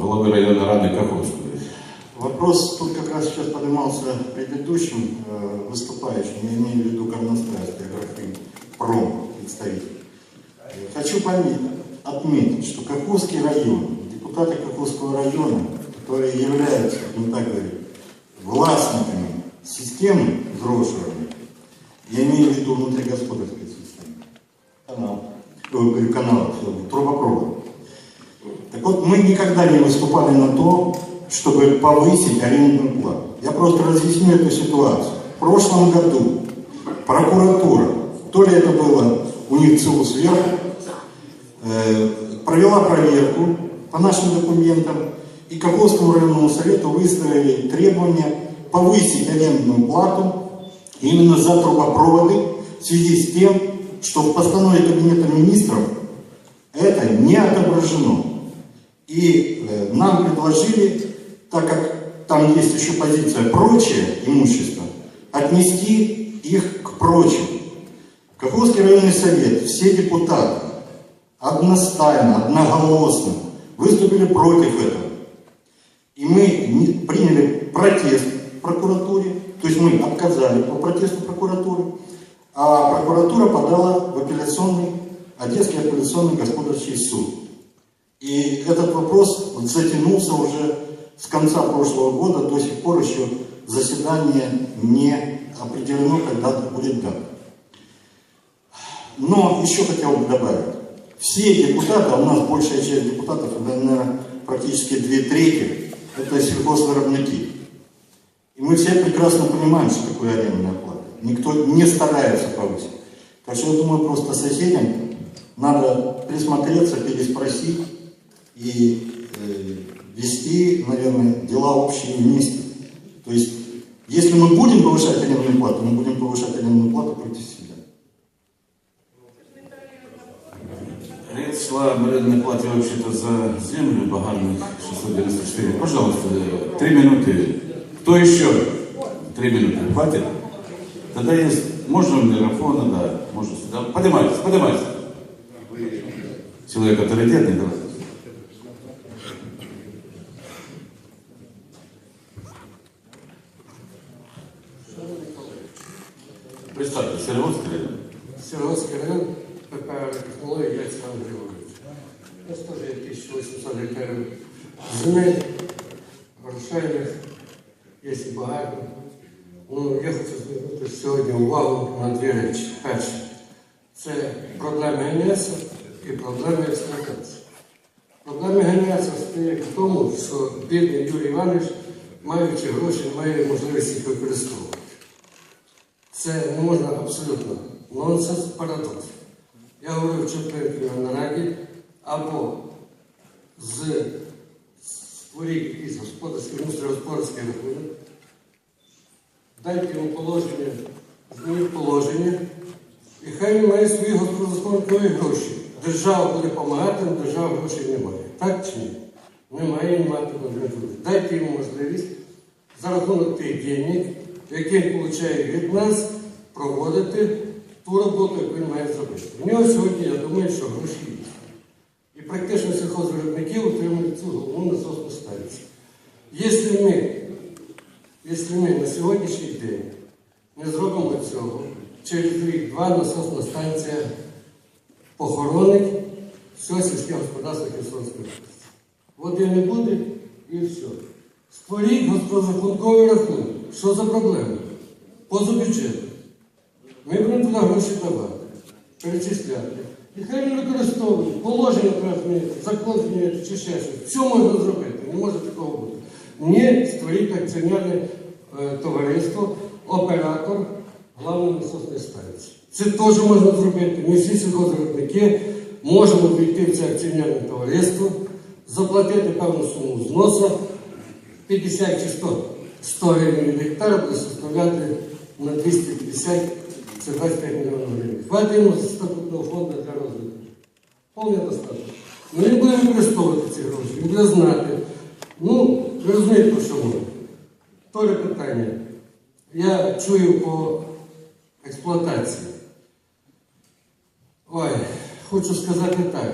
голови районної ради Каховської. Вопрос тут как раз сейчас поднимался предыдущим э, выступающим, я имею в виду Горностаевский агрофирм ПРОМ представитель. Хочу пометить, отметить, что Каховский район, депутаты Каховского района, которые являются, ну так говорить, властниками системы взрослыми, я имею в виду внутригосподарской системы, канал, э, говорю, канал, трубопровод. Так вот, мы никогда не выступали на то, чтобы повысить арендную плату. Я просто разъясню эту ситуацию. В прошлом году прокуратура, то ли это было у них ЦУ сверху, э, провела проверку по нашим документам, и Каховскому районному совету выставили требования повысить арендную плату именно за трубопроводы в связи с тем, что в постанове Кабинета министров это не отображено. И э, нам предложили, так как там есть еще позиция прочее имущество, отнести их к прочим. Каховский районный совет, все депутаты одностайно, одноголосно выступили против этого. И мы приняли протест в прокуратуре, то есть мы отказали по протесту прокуратуры, а прокуратура подала в апелляционный, Одесский апелляционный господарский суд. И этот вопрос затянулся уже с конца прошлого года, до сих пор еще заседание не определено, когда будет дата. Но еще хотел бы добавить. Все депутаты, а у нас большая часть депутатов, это, наверное, практически две трети, это сельхозвиробники. И мы все прекрасно понимаем, что такое арендная плата. Никто не старается повысить. Так что я думаю, просто соседям надо присмотреться, переспросить и э, вести, наверное, дела общие вместе. То есть, если мы будем повышать арендную плату, мы будем повышать арендную плату против себя. Речь шла об арендной плате вообще-то за землю Багарных 694. Пожалуйста, три минуты. Кто еще? Три минуты. Хватит? Тогда есть... Можно микрофона, да. Можно сюда. Поднимайтесь, поднимайтесь. Человек авторитетный, давай. Сероводский район. Свердловський район ПП технології Яцька Григорович. У теж є 1800 гектарів земель, грошейних, є і багато. Ну, я хочу звернути сьогодні увагу на дві речі. Перше, це проблеми ГНС і проблеми експлуатації. Проблеми ГНС стоять в тому, що бідний Юрій Іванович, маючи гроші, має можливості їх використовувати. Це не можна абсолютно нонсенс, парадокс. Я говорив вчора на раді, або з створіть якийсь господарський, господарський рахунок, дайте йому положення, змініть положення, і хай він має свої господарські гроші. Держава буде допомагати, але держава грошей немає. Так чи ні? Немає і мати. Дайте йому можливість за рахунок тих денег, він отримує від нас, проводити ту роботу, яку він має зробити. У нього сьогодні, я думаю, що гроші є. І практично сільхозвиробники отримують цю головну насосну станцію. Якщо ми, ми на сьогоднішній день не зробимо цього, через рік-два насосна станція похоронить все сільське господарство Херсонської області. Води не буде і все. Створіть господарський рахунок. Що за проблема? Поза бюджетом. Ми будемо туди гроші давати, перечисляти. І хай він використовує. Положення треба змінити, закон змінити чи ще щось. Все можна зробити, не може такого бути. Ні, створіть акціонерне е, товариство, оператор главної насосної станції. Це теж можна зробити. Ми всі сільхозробітники можемо війти в це акціонерне товариство, заплатити певну суму зносу, 50 чи 100, 100 гривень від гектара буде составляти на 250, це 25 мільйонів гривень. Хватить йому з статутного фонду для розвитку. Повне достатньо. Ну він буде використовувати ці гроші, він буде знати. Ну, ви розумієте, про що мова. Вторе питання. Я чую по експлуатації. Ой, хочу сказати так.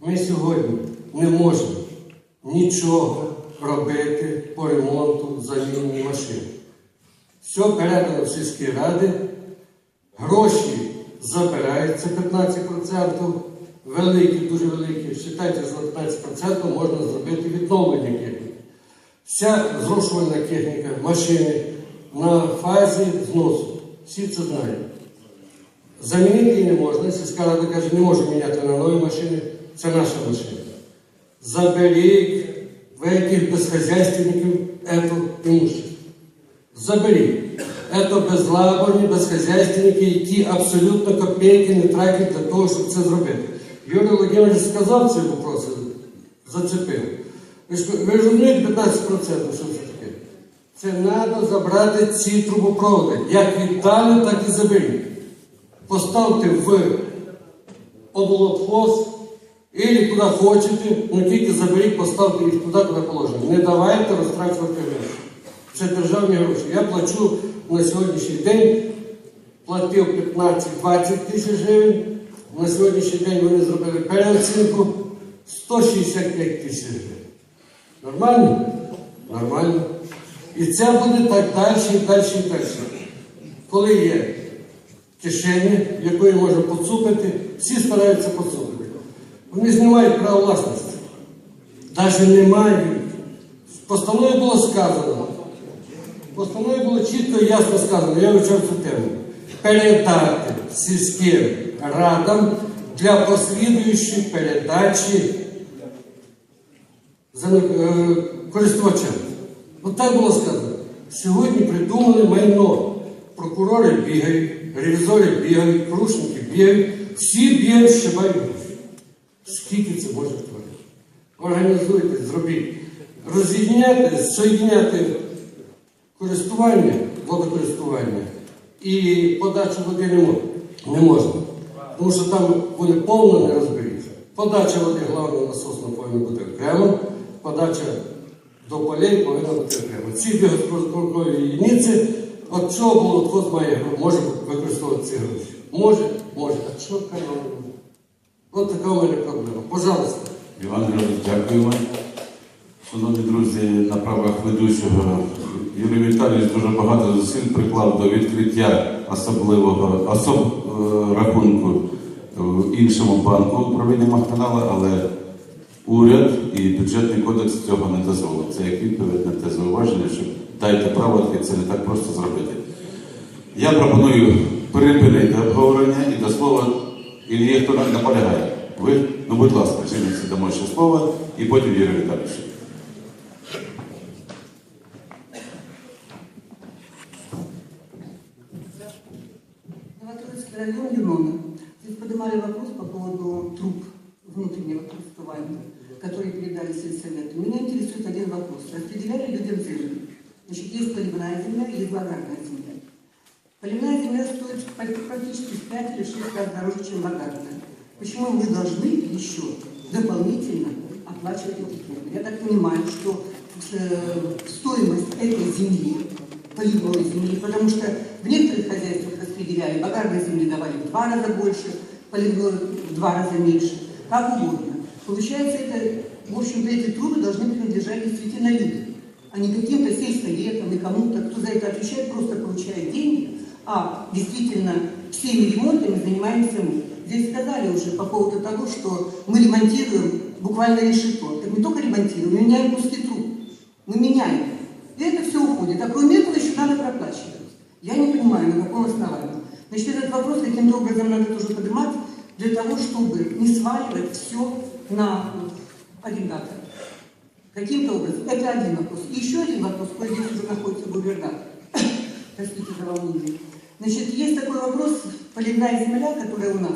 Ми сьогодні не можна нічого робити по ремонту заміні машин. Все передано в сільські ради, гроші забираються 15%, великі, дуже великі. Вважайте, за 15% можна зробити відновлення техніки. Вся зрошувальна техніка, машини на фазі зносу. Всі це знають. Замінити не можна. Сільська рада каже, не може міняти на нові машини. Це наша машина. Заберіть в этих безхозяйственників это имущество. Заберіть. Это безлаборні, безхозяйственники, які абсолютно копійки не тратять для того, щоб це зробити. Юрій Володимирович сказав ці вопроси, зацепив. Ви ж, ви ж розумієте 15%, що це таке? Це треба забрати ці трубопроводи. Як віддали, так і заберіть. Поставте в облотхоз, или куди хочете, ну тільки заберіть, поставте їх туди, куди положено. Не давайте розтрачувати гроші. Це державні гроші. Я плачу на сьогоднішній день, платив 15-20 тисяч гривень. На сьогоднішній день вони зробили переоцінку 165 тисяч гривень. Нормально? Нормально. І це буде так далі, і далі, і далі. Коли є кишені, якої можна поцупити, всі стараються поцупити. Вони знімають право власності. Навіть немає. В постанові було сказано. В було чітко і ясно сказано, я вивчав цю тему. Передати сільським радам для послідуючої передачі е, користувачам. От так було сказано. Сьогодні придумали майно. Прокурори бігають, ревізори бігають, порушники бігають, всі бігають, щебають гроші. Скільки це може творити? Організуйте, зробіть. Роз'єдняти, соєдняти користування, водокористування і подачу води не можна. Тому що там вони повно не розберіться. Подача води головного насосно повинна бути окремо, подача до полей повинна бути окремо. Ці дві єдиниці, от чого було хтось має може використовувати ці гроші. Може, може. А що карман? От така у мене проблема. Пожалуйста. Іван Григорович, дякуємо. Шановні друзі, на правах ведучого Юрій Віталійович дуже багато зусиль приклав до відкриття особливого особ, е, рахунку в іншому банку управління Махканала, але уряд і бюджетний кодекс цього не дозволить. Це як відповідь на те зауваження, що дайте право, це не так просто зробити. Я пропоную перепинити обговорення і до слова, і є хто наполягає. Ви, ну будь ласка, жінці дамо ще слово, і потім Юрій Віталійович. Новотроицкий район Юнона. Здесь поднимали вопрос по поводу труб внутреннего користування, которые передали сельсовету. Меня интересует один вопрос. Распределяли людям землю. Значит, есть поливная земля, есть благарная земля. Поливная земля стоит практически в 5 или 6 раз дороже, чем благарная. Почему мы должны еще дополнительно оплачивать эти трубы? Я так понимаю, что э, стоимость этой земли, поливной земли, потому что в некоторых хозяйствах распределяли, багарной земли давали в два раза больше, поливной в два раза меньше, как угодно. Получается, это, в общем-то, эти трубы должны принадлежать действительно людям, а не каким-то сельсоветам и кому-то, кто за это отвечает, просто получает деньги, а действительно всеми ремонтами занимаемся мы. Здесь сказали уже по поводу того, что мы ремонтируем буквально решето. Так не только ремонтируем, мы меняем куски труб. Мы меняем. И это все уходит. А кроме этого еще надо проплачивать. Я не понимаю, на каком основании. Значит, этот вопрос каким-то образом надо тоже поднимать для того, чтобы не сваливать все на арендатора. Каким-то образом. Это один вопрос. И еще один вопрос, кое здесь уже находится губернатор. Простите за волнение. Значит, есть такой вопрос, поливная земля, которая у нас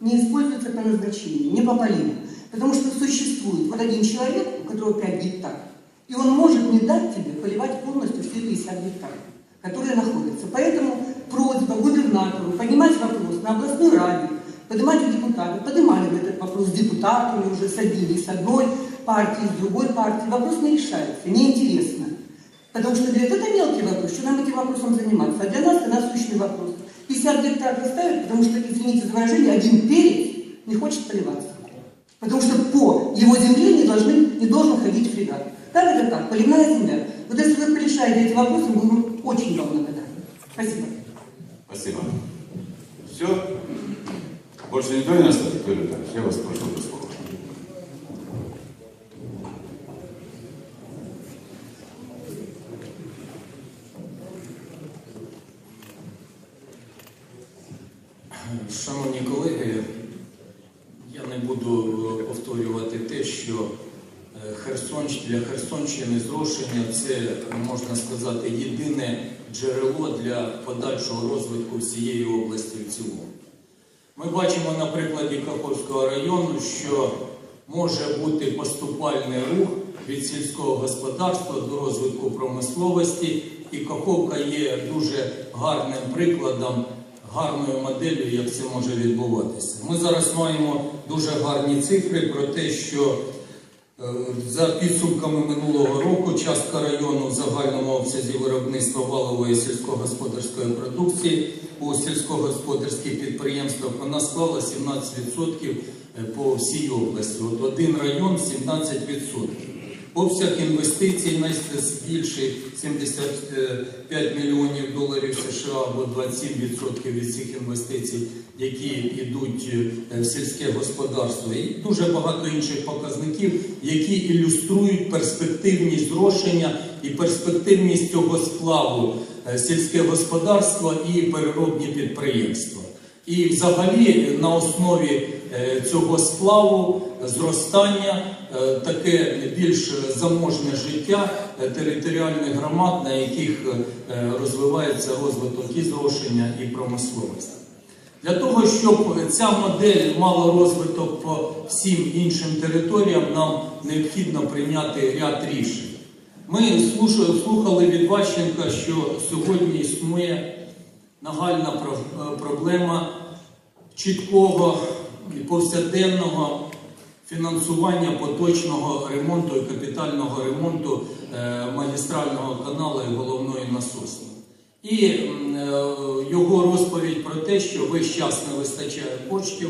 не используется по назначению, не по поливу. Потому что существует вот один человек, у которого 5 гектар, и он может не дать тебе поливать полностью все 50 гектаров, которые находятся. Поэтому просьба губернатору поднимать вопрос на областной раде, поднимать у депутатов, поднимали мы этот вопрос с депутатами, уже садились с одной партии, с другой партии. Вопрос не решается, неинтересно. Потому что говорят, это мелкий вопрос, что нам этим вопросом заниматься. А для нас это насущный вопрос. 50 гектаров оставят, потому что, извините за выражение, один перец не хочет поливаться. Потому что по его земле не, должны, не должен ходить фрегат. Так это так, поливная земля. Вот если вы порешаете эти вопросы, мы будем очень вам благодарны. Спасибо. Спасибо. Все? Больше никто не Витальевич? Я вас прошу Херсонщини це, можна сказати, єдине джерело для подальшого розвитку всієї області в цілому. Ми бачимо на прикладі Каховського району, що може бути поступальний рух від сільського господарства до розвитку промисловості, і Каховка є дуже гарним прикладом, гарною моделлю, як це може відбуватися. Ми зараз маємо дуже гарні цифри про те, що За підсумками минулого року частка району в загальному обсязі виробництва валової сільськогосподарської продукції у сільськогосподарських підприємствах вона склала 17% по всій області. От один район 17%. Обсяг інвестицій найбільший 75 мільйонів доларів США або 27% від цих інвестицій, які йдуть е, в сільське господарство, і дуже багато інших показників, які ілюструють перспективність зрошення і перспективність цього сплаву е, сільське господарство і переробні підприємства. І взагалі на основі е, цього сплаву зростання е, таке більш заможне життя е, територіальних громад, на яких розвивається розвиток і зрошення і промисловості. Для того, щоб ця модель мала розвиток по всім іншим територіям, нам необхідно прийняти ряд рішень. Ми слухали від Ващенка, що сьогодні існує нагальна проблема чіткого і повсякденного фінансування поточного ремонту і капітального ремонту е, магістрального каналу і головної насосної. І е, його розповідь про те, що весь час не вистачає коштів,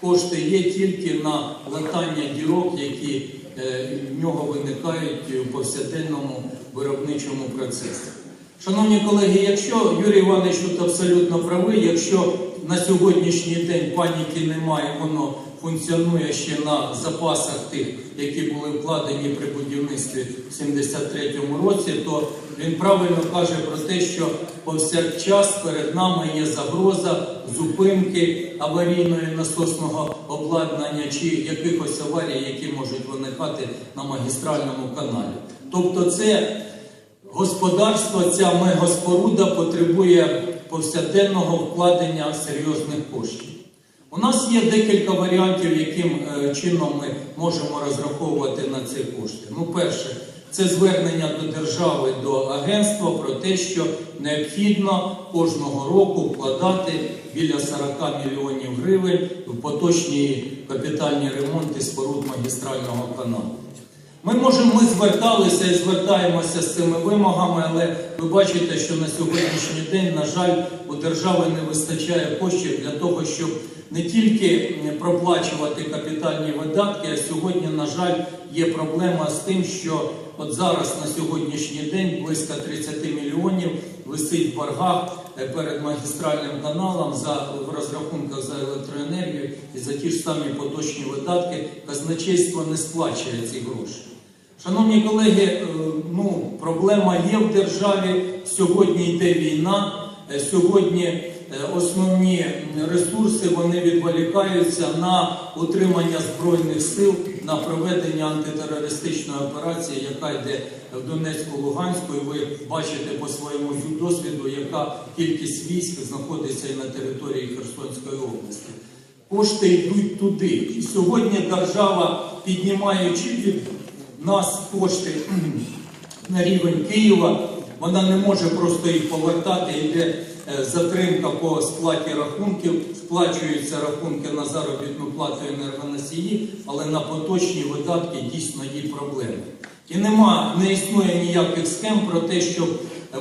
кошти є тільки на латання дірок, які е, в нього виникають у повсякденному виробничому процесі. Шановні колеги, якщо Юрій Іванович тут абсолютно правий, якщо на сьогоднішній день паніки немає, воно функціонує ще на запасах тих, які були вкладені при будівництві в 73-му році, то він правильно каже про те, що повсякчас перед нами є загроза зупинки аварійної насосного обладнання чи якихось аварій, які можуть виникати на магістральному каналі. Тобто це Господарство, ця мегоспоруда потребує повсякденного вкладення серйозних коштів. У нас є декілька варіантів, яким е, чином ми можемо розраховувати на ці кошти. Ну, перше, це звернення до держави, до агентства про те, що необхідно кожного року вкладати біля 40 мільйонів гривень в поточні капітальні ремонти споруд магістрального каналу. Ми можемо, ми зверталися і звертаємося з цими вимогами, але ви бачите, що на сьогоднішній день, на жаль, у держави не вистачає коштів для того, щоб не тільки проплачувати капітальні видатки, а сьогодні, на жаль, є проблема з тим, що от зараз на сьогоднішній день близько 30 мільйонів висить в боргах перед магістральним каналом за в розрахунках за електроенергію і за ті ж самі поточні видатки. Казначейство не сплачує ці гроші. Шановні колеги, е, ну, проблема є в державі. Сьогодні йде війна. Е, Сьогодні е, основні ресурси вони відволікаються на утримання збройних сил, на проведення антитерористичної операції, яка йде в Донецьку, Луганську. І ви бачите по своєму досвіду, яка кількість військ знаходиться і на території Херсонської області. Кошти йдуть туди. І сьогодні держава, піднімаючи від нас кошти на рівень Києва, вона не може просто їх повертати. Йде затримка по сплаті рахунків, сплачуються рахунки на заробітну плату енергоносії, але на поточні видатки дійсно є проблеми. І нема, не існує ніяких схем про те, щоб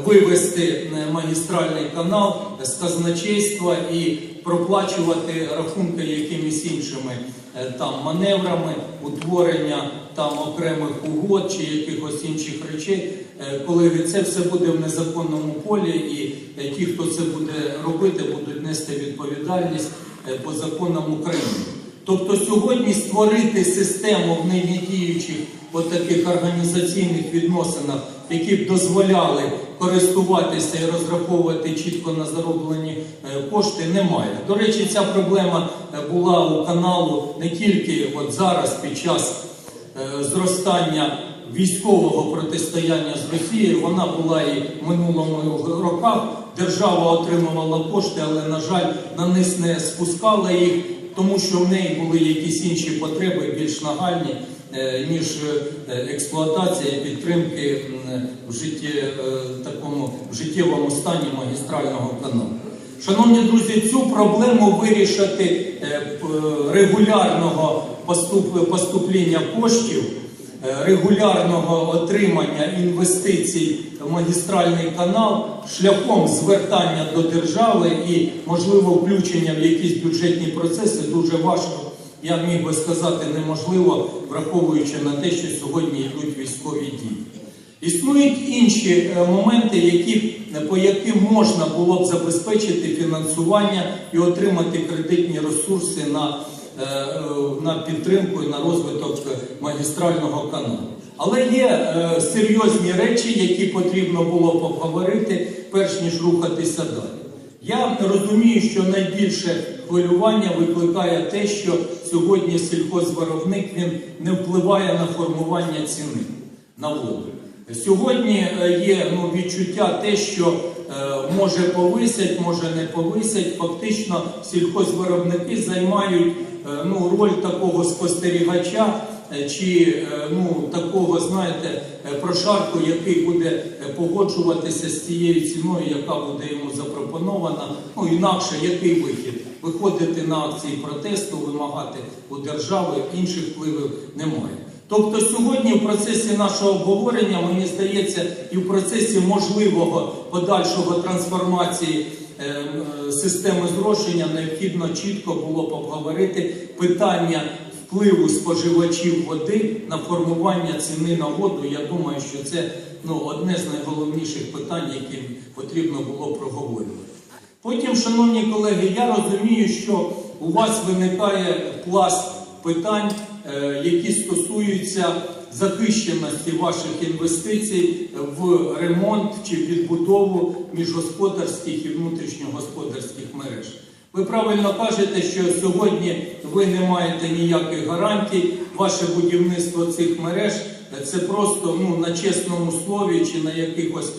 вивести магістральний канал з казначейства і проплачувати рахунки якимись іншими е, там маневрами, утворення там окремих угод чи якихось інших речей. Е, Колеги, це все буде в незаконному полі, і е, ті, хто це буде робити, будуть нести відповідальність по законам України. Тобто сьогодні створити систему в нині діючих от таких організаційних відносинах, які б дозволяли користуватися і розраховувати чітко на зароблені е, кошти, немає. До речі, ця проблема е, була у каналу не тільки от зараз під час е, зростання військового протистояння з Росією, вона була і в минулому роках. Держава отримувала кошти, але, на жаль, на низ не спускала їх, тому що в неї були якісь інші потреби більш нагальні, е, ніж е, експлуатація і підтримки в житті, е, такому в життєвому стані магістрального каналу. Шановні друзі, цю проблему вирішити регулярного поступ- поступлення коштів, регулярного отримання інвестицій в магістральний канал шляхом звертання до держави і можливо включення в якісь бюджетні процеси дуже важко. Я міг би сказати неможливо, враховуючи на те, що сьогодні йдуть військові дії. Існують інші е, моменти, які, по яким можна було б забезпечити фінансування і отримати кредитні ресурси на, е, е, на підтримку і на розвиток е, магістрального каналу. Але є е, серйозні речі, які потрібно було б обговорити, перш ніж рухатися далі. Я розумію, що найбільше хвилювання викликає те, що сьогодні сільхозвиробник він не впливає на формування ціни на воду. Сьогодні е, є ну, відчуття те, що е, може повисять, може не повисять. Фактично сільхозвиробники займають е, ну, роль такого спостерігача е, чи е, ну, такого, знаєте, е, прошарку, який буде е, погоджуватися з цією ціною, яка буде йому запропонована. Ну інакше який вихід? Виходити на акції протесту, вимагати у держави, інших впливів немає. Тобто сьогодні в процесі нашого обговорення, мені здається, і в процесі можливого подальшого трансформації е, е, системи зрошення необхідно чітко було б обговорити питання впливу споживачів води на формування ціни на воду. Я думаю, що це ну, одне з найголовніших питань, які потрібно було проговорювати. Потім, шановні колеги, я розумію, що у вас виникає пласт питань, е, які стосуються захищеності ваших інвестицій в ремонт чи відбудову міжгосподарських і внутрішньогосподарських мереж. Ви правильно кажете, що сьогодні ви не маєте ніяких гарантій. Ваше будівництво цих мереж це просто ну, на чесному слові чи на якихось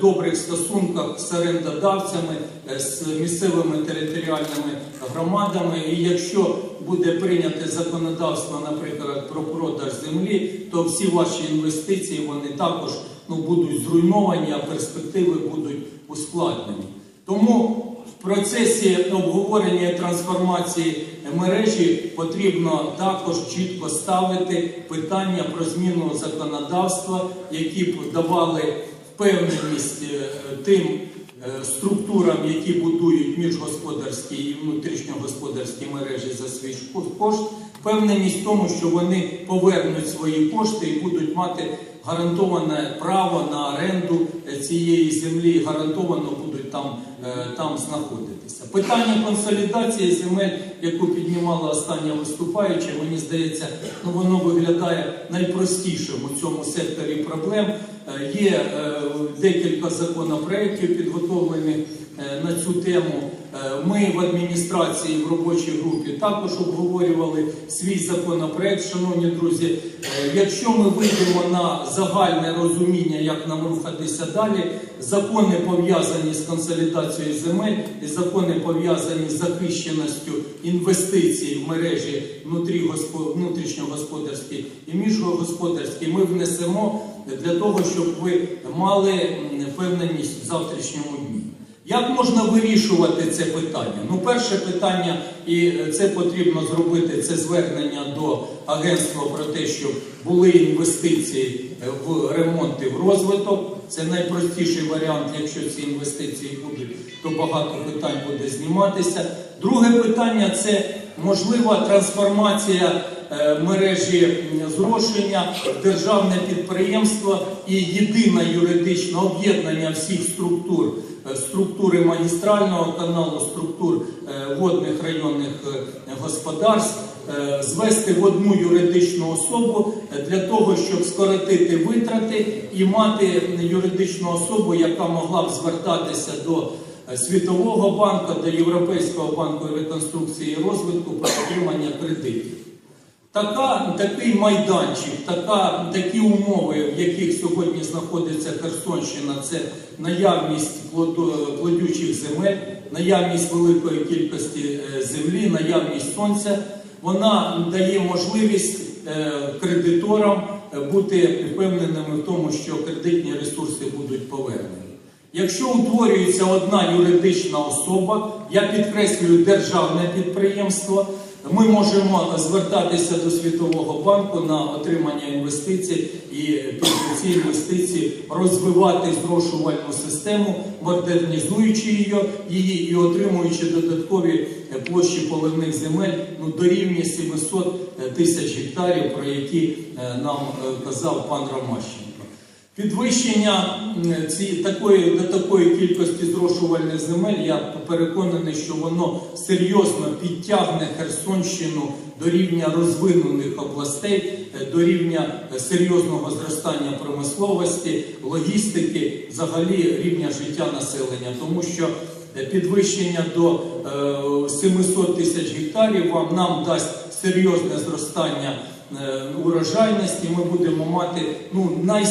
добрих стосунках з орендодавцями, е, з місцевими територіальними громадами. І якщо буде прийняте законодавство, наприклад, про продаж землі, то всі ваші інвестиції вони також ну, будуть зруйновані, а перспективи будуть ускладнені. Тому в процесі обговорення трансформації мережі потрібно також чітко ставити питання про зміну законодавства, які давали впевненість е, тим е, структурам, які будують міжгосподарські і внутрішньогосподарські мережі за свій кошт, впевненість в тому, що вони повернуть свої кошти і будуть мати гарантоване право на оренду цієї землі, гарантовано будуть там, е, там знаходитися. Питання консолідації земель, яку піднімала остання виступаюча, мені здається, ну воно виглядає найпростішим у цьому секторі проблем. Е, Є е, декілька законопроєктів підготовлених е, на цю тему. Ми в адміністрації в робочій групі також обговорювали свій законопроект. Шановні друзі, якщо ми вийдемо на загальне розуміння, як нам рухатися далі, закони пов'язані з консолідацією земель і закони пов'язані з захищеністю інвестицій в мережі внутрішньогосподарські і міжгосподарські, ми внесемо для того, щоб ви мали впевненість в завтрашньому дні. Як можна вирішувати це питання? Ну, перше питання, і це потрібно зробити, це звернення до агентства про те, щоб були інвестиції в ремонт і в розвиток. Це найпростіший варіант, якщо ці інвестиції будуть, то багато питань буде зніматися. Друге питання це можлива трансформація е, мережі зрошення державне підприємство і єдине юридичне об'єднання всіх структур, е, структури магістрального каналу, структур е, водних районних е, господарств, е, звести в одну юридичну особу е, для того, щоб скоротити витрати і мати юридичну особу, яка могла б звертатися до е, Світового банку, до Європейського банку реконструкції і розвитку про отримання кредитів. Така, такий майданчик, така, такі умови, в яких сьогодні знаходиться Херсонщина, це наявність плодючих земель, наявність великої кількості е, землі, наявність сонця, вона дає можливість е, кредиторам е, бути впевненими в тому, що кредитні ресурси будуть повернені. Якщо утворюється одна юридична особа, я підкреслюю державне підприємство, ми можемо звертатися до Світового банку на отримання інвестицій і під ці інвестиції розвивати зрошувальну систему, модернізуючи її, і отримуючи додаткові площі поливних земель ну, до рівня 700 тисяч гектарів, про які е, нам е, казав пан Ромащенко. Підвищення такої, до такої кількості зрошувальних земель, я переконаний, що воно серйозно підтягне Херсонщину до рівня розвинених областей, е, до рівня е, серйозного зростання промисловості, логістики, взагалі рівня життя населення, тому що е, підвищення до е, 700 тисяч гектарів вам нам дасть серйозне зростання урожайності. Ми будемо мати ну най